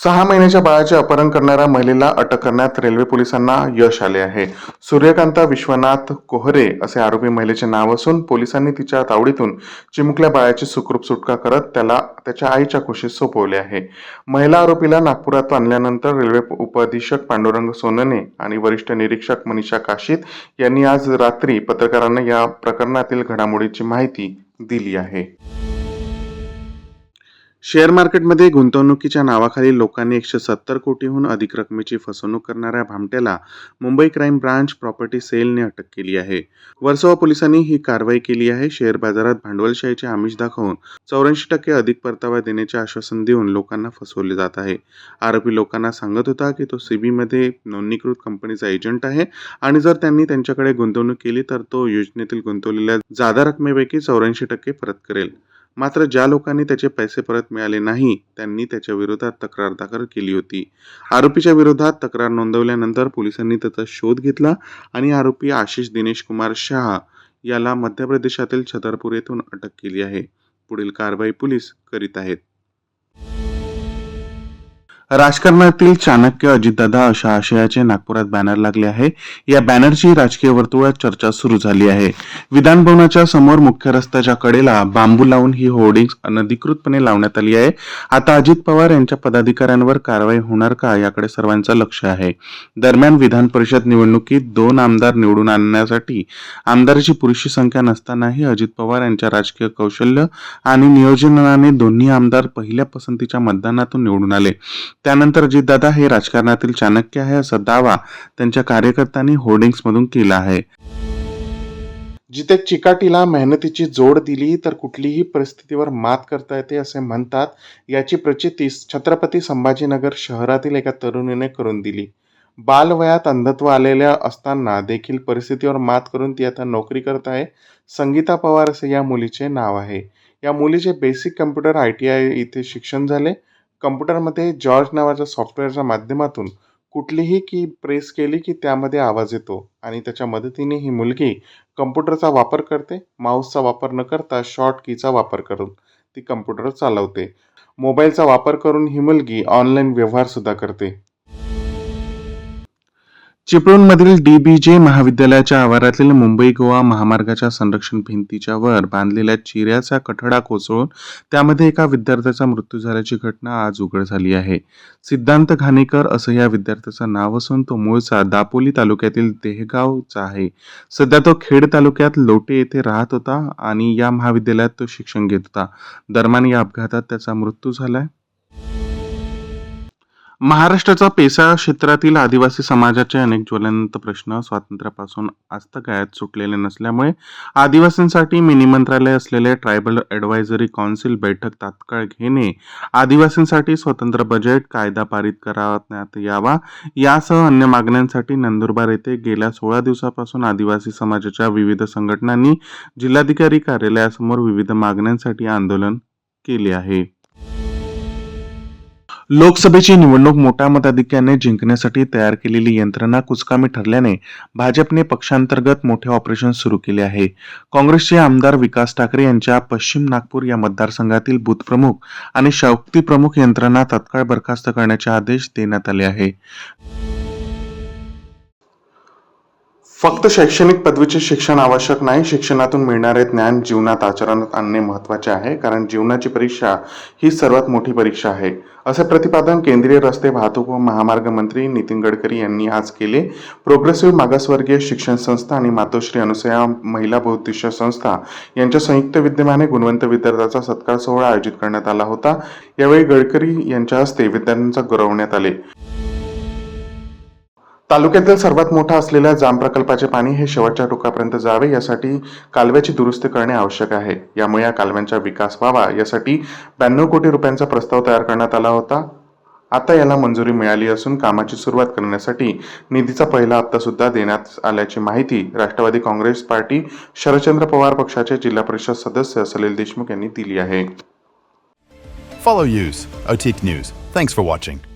सहा महिन्याच्या बाळाचे अपहरण करणाऱ्या महिलेला अटक करण्यात रेल्वे पोलिसांना यश आले आहे. सूर्यकांता विश्वनाथ कोहरे असे आरोपी महिलेचे नाव असून पोलिसांनी तिच्या तावडीतून चिमुकल्या बाळाची सुखरूप सुटका करत त्याला त्याच्या आईच्या कुशीत सोपवले आहे. महिला आरोपीला नागपुरात आणल्यानंतर रेल्वे उपअधीक्षक पांडुरंग सोनने आणि वरिष्ठ निरीक्षक मनीषा काशीत यांनी आज रात्री पत्रकारांना या प्रकरणातील घडामोडीची माहिती दिली आहे. शेअर मार्केटमध्ये गुंतवणुकीच्या नावाखाली लोकांनी एकशे सत्तर कोटीहून अधिक रकमेची फसवणूक करणाऱ्या भामट्याला मुंबई क्राईम ब्रांच प्रॉपर्टी सेलने अटक केली आहे. वर्सोवा पोलिसांनी ही कारवाई केली आहे. शेअर बाजारात भांडवलशाहीचे आमिष दाखवून चौऱ्याऐंशी टक्के अधिक परतावा देण्याचे आश्वासन देऊन लोकांना फसवले जात आहे. आरोपी लोकांना सांगत होता की तो सीबीमध्ये नोंदणीकृत कंपनीचा एजंट आहे आणि जर त्यांनी त्यांच्याकडे गुंतवणूक केली तर तो योजनेतील गुंतवलेल्या जादा रकमेपैकी चौऱ्याऐंशी टक्के परत करेल. मात्र ज्या लोकांनी त्याचे पैसे परत मिळाले नाही त्यांनी त्याच्या विरोधात तक्रार दाखल केली होती. आरोपीच्या विरोधात तक्रार नोंदवल्यानंतर पोलिसांनी त्याचा शोध घेतला आणि आरोपी आशिष दिनेश कुमार शहा याला मध्य प्रदेशातील छतरपूर येथून अटक केली आहे. पुढील कारवाई पोलीस करीत आहेत. राजकारणातील चाणक्य अजितदादा अशा आशयाचे नागपुरात बॅनर लागले आहे. या बॅनरची राजकीय वर्तुळात चर्चा सुरू झाली आहे. विधानभवनाच्या समोर मुख्य रस्त्याच्या कडेला बांबू लावून ही होर्डिंग्स अनधिकृतपणे लावण्यात आली आहे. आता अजित पवार यांच्या पदाधिकाऱ्यांवर कारवाई होणार का याकडे सर्वांचं लक्ष आहे. दरम्यान विधान परिषद निवडणुकीत दोन आमदार निवडून आणण्यासाठी आमदाराची पुरेशी संख्या नसतानाही अजित पवार यांच्या राजकीय कौशल्य आणि नियोजनाने दोन्ही आमदार पहिल्या पसंतीच्या मतदानातून निवडून आले. त्यानंतर अजितदादा हे राजकारणातील चाणक्य आहे असा दावा त्यांच्या कार्यकर्त्यांनी होर्डिंग्समधून केला आहे. जिथे चिकाटीला मेहनतीची जोड दिली तर कुठलीही परिस्थितीवर मात करता येते असे म्हणतात याची प्रचिती छत्रपती संभाजीनगर शहरातील एका तरुणीने करून दिली. बालवयात अंधत्व आलेल्या असताना देखील परिस्थितीवर मात करून ती आता नोकरी करत आहे. संगीता पवार असे या मुलीचे नाव आहे. या मुलीचे basic computer I T I इथे शिक्षण झाले. कम्प्युटरमध्ये जॉर्ज नावाच्या सॉफ्टवेअरच्या माध्यमातून कुठलीही की प्रेस केली की त्यामध्ये आवाज येतो आणि त्याच्या मदतीने ही मुलगी कम्प्युटरचा वापर करते माऊसचा वापर न करता शॉर्ट कीचा वापर करून ती कम्प्युटर चालवते. मोबाईलचा वापर करून ही मुलगी ऑनलाईन व्यवहारसुद्धा करते. चिपळूणमधील डी बी जे महाविद्यालयाच्या आवारातील मुंबई गोवा महामार्गाच्या संरक्षण भिंतीच्या वर बांधलेल्या चिऱ्याचा कठडा कोसळून त्यामध्ये एका विद्यार्थ्याचा मृत्यू झाल्याची घटना आज उघड झाली आहे. सिद्धांत घाणेकर असं या विद्यार्थ्याचं नाव असून तो मूळचा दापोली तालुक्यातील देहगावचा आहे. सध्या तो खेड तालुक्यात लोटे येथे राहत होता आणि या महाविद्यालयात तो शिक्षण घेत होता. दरम्यान या अपघातात त्याचा मृत्यू झालाय. महाराष्ट्राचा पेसा क्षेत्रातील आदिवासी समाजाचे अनेक ज्वलंत प्रश्न स्वातंत्र्यापासून आजतगायत सुटलेले नसल्यामुळे आदिवासींसाठी मिनी मंत्रालय असलेले ट्रायबल ॲडवायझरी कौन्सिल बैठक तात्काळ घेणे आदिवासींसाठी स्वतंत्र बजेट कायदा पारित करण्यात यावा यासह अन्य मागण्यांसाठी नंदुरबार येथे गेल्या सोळा दिवसापासून आदिवासी समाजाच्या विविध संघटनांनी जिल्हाधिकारी कार्यालयासमोर विविध मागण्यांसाठी आंदोलन केले आहे. लोकसभेची निवडणूक मोठ्या मताधिक्याने जिंकण्यासाठी तयार केलेली यंत्रणा कुचकामी ठरल्याने भाजपने पक्षांतर्गत मोठे ऑपरेशन सुरू केले आहे. काँग्रेसचे आमदार विकास ठाकरे यांच्या पश्चिम नागपूर या मतदारसंघातील बूथ प्रमुख आणि शक्तीप्रमुख यंत्रणा तत्काळ बरखास्त करण्याचे आदेश देण्यात आले आहे. फक्त शैक्षणिक पदवीचे शिक्षण आवश्यक नाही शिक्षणातून मिळणारे ज्ञान जीवनात आचरणात आणणे महत्त्वाचे आहे कारण जीवनाची परीक्षा ही सर्वात मोठी परीक्षा आहे. असे प्रतिपादन केंद्रीय रस्ते वाहतूक व महामार्ग मंत्री नितीन गडकरी यांनी आज केले. प्रोग्रेसिव्ह मागासवर्गीय शिक्षण संस्था आणि मातोश्री अनुसया महिला बहुउद्देशीय संस्था यांच्या संयुक्त विद्यमाने गुणवंत विद्यार्थ्याचा सत्कार सोहळा आयोजित करण्यात आला होता. यावेळी गडकरी यांच्या हस्ते विद्यार्थ्यांचा गौरवण्यात आले. तालुक्यातील सर्वात मोठा असलेल्या जाम प्रकल्पाचे पाणी हे शेवटच्या टोकापर्यंत जावे यासाठी कालव्याची दुरुस्ती करणे आवश्यक आहे यामुळे या कालव्यांचा विकास व्हावा यासाठी ब्याण्णव कोटी रुपयांचा प्रस्ताव तयार करण्यात आला होता आता याला मंजुरी मिळाली असून कामाची सुरुवात करण्यासाठी निधीचा पहिला हप्ता सुद्धा देण्यात आल्याची माहिती राष्ट्रवादी काँग्रेस पार्टी शरदचंद्र पवार पक्षाचे जिल्हा परिषद सदस्य सलील देशमुख यांनी दिली आहे Follow Use, Otik News. Thanks for watching.